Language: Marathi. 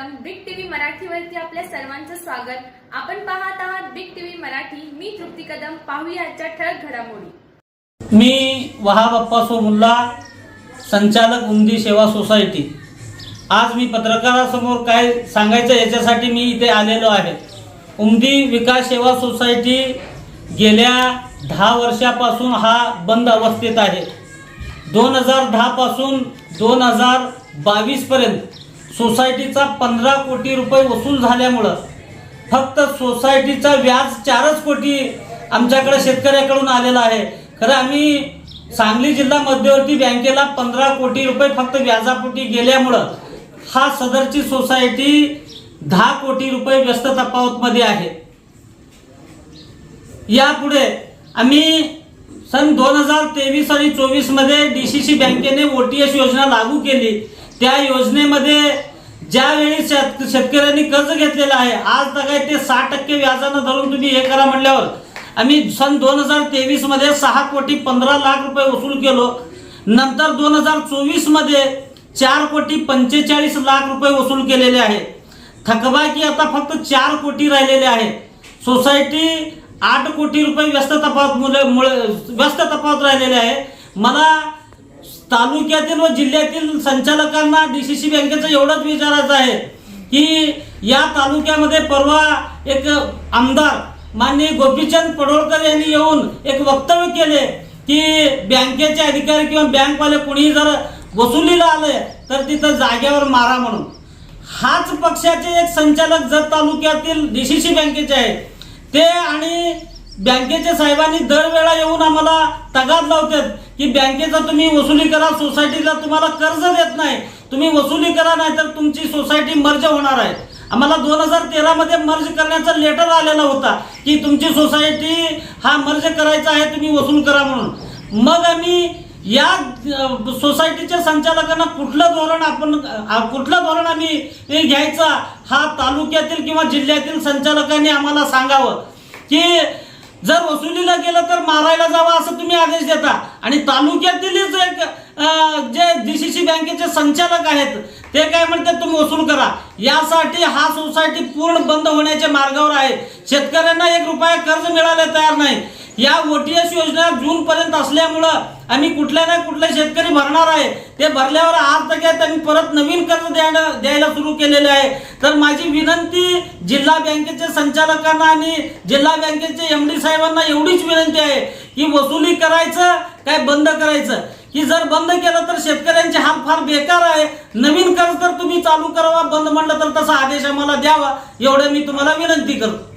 सर्वप्रथम बिग टीव्ही मराठीवरती आपल्या सर्वांचं स्वागत. आपण पाहत आहात बिग टीव्ही मराठी. मी तृप्ती कदम. पाहूया आजच्या ठळक घडामोडी. मी वहाब अप्पासो सोमुल्ला संचालक उमदी सेवा सोसायटी. आज मी पत्रकारासमोर काय सांगायचं याच्यासाठी मी इथे आलेलो आहे. उमदी विकास सेवा सोसायटी गेल्या दहा वर्षापासून हा बंद अवस्थेत आहे. दोन हजार दहापासून दोन हजार बावीसपर्यंत सोसायटीचा पंधरा कोटी रुपये वसूल झाल्यामुळं फक्त सोसायटीचा व्याज चारच कोटी आमच्याकडे शेतकऱ्याकडून आलेला आहे. खरं आम्ही सांगली जिल्हा मध्यवर्ती बँकेला पंधरा कोटी रुपये फक्त व्याजापोटी गेल्यामुळं हा सदरची सोसायटी दहा कोटी रुपये व्यस्त तफावतमध्ये आहे. यापुढे आम्ही सन दोन हजार तेवीस आणि चोवीसमध्ये डी सी सी बँकेने ओ टी एस योजना लागू केली. त्या योजनेमध्ये ज्यावेळी शेत शेतकऱ्यांनी कर्ज घेतलेलं आहे आज दगाय काय ते सहा टक्के व्याजानं धरून तुम्ही हे करा म्हटल्यावर आम्ही सन दोन हजार तेवीसमध्ये सहा कोटी पंधरा लाख रुपये वसूल केलो. नंतर दोन हजार चोवीसमध्ये चार कोटी पंचेचाळीस लाख रुपये वसूल केलेले आहे. थकबाकी आता फक्त चार कोटी राहिलेले आहे. सोसायटी आठ कोटी रुपये व्यस्त तफावत मुले मुळे व्यस्त तफावत राहिलेले आहे. मला तालुक्यातील व जिल्ह्यातील संचालकांना डी सी सी बँकेचं एवढंच विचारायचं आहे की या तालुक्यामध्ये परवा एक आमदार माननीय गोपीचंद पडोळकर यांनी येऊन एक वक्तव्य केले की बँकेचे अधिकारी किंवा बँकवाले कुणीही जर वसुलीला आले तर तिथं जाग्यावर मारा म्हणून. हाच पक्षाचे एक संचालक जत तालुक्यातील डी सी सी बँकेचे आहेत ते आणि बँकेच्या साहेबांनी दरवेळा येऊन आम्हाला तगाद लावतात की बँकेचा तुम्ही वसुली करा सोसायटीला तुम्हाला कर्ज देत नाही. तुम्ही वसुली करा नाही तर तुमची सोसायटी मर्ज होणार आहे. आम्हाला दोन हजार तेरामध्ये मर्ज करण्याचा लेटर आलेला होता की तुमची सोसायटी हा मर्ज करायचा आहे तुम्ही वसूल करा म्हणून. मग आम्ही या सोसायटीच्या संचालकांना कुठलं धोरण आपण कुठलं धोरण आम्ही घ्यायचा हा तालुक्यातील किंवा जिल्ह्यातील संचालकांनी आम्हाला सांगावं की जर वसुलीला गेलं मारायला जावा असं तुम्ही आदेश देता. आणि तालुक्यातीलच एक जे डी सी सी बँकेचे संचालक आहेत ते काय म्हणतात तुम्ही वसूल करा. यासाठी हा सोसायटी पूर्ण बंद होण्याच्या मार्गावर आहे. शेतकऱ्यांना एक रुपया कर्ज मिळायला तयार नाही. या ओटीएस योजना जून पर्यंत असल्यामुळं आम्ही कुठल्या ना कुठल्या शेतकरी भरणार आहे. ते भरल्यावर आज तक्यात आम्ही परत नवीन कर्ज द्यायला द्यायला सुरू केलेले आहे. तर माझी विनंती जिल्हा बँकेचे संचालकांना आणि जिल्हा बँकेचे एम डी साहेबांना एवढीच विनंती आहे की वसुली करायचं काय बंद करायचं. की जर बंद केलं तर शेतकऱ्यांचे हाल फार बेकार आहे. नवीन कर्ज तर तुम्ही चालू करावा बंद म्हणलं तर तसा आदेश आम्हाला द्यावा. एवढं मी तुम्हाला विनंती करतो.